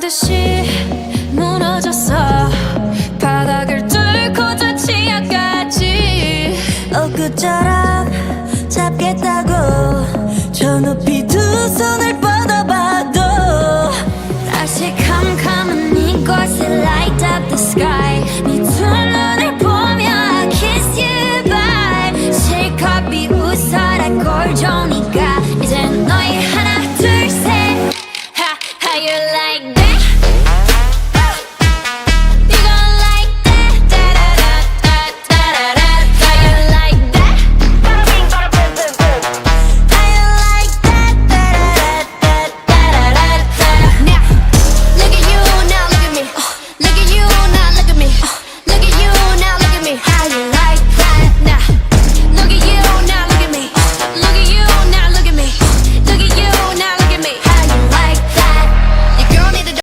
듯이 무너졌어. 바닥을 뚫고 저 지하까지. 엊그처럼 잡겠다고 저 높이 두 손을 뻗어봐도 다시 캄캄한 이곳에 light up the sky. 네 you're like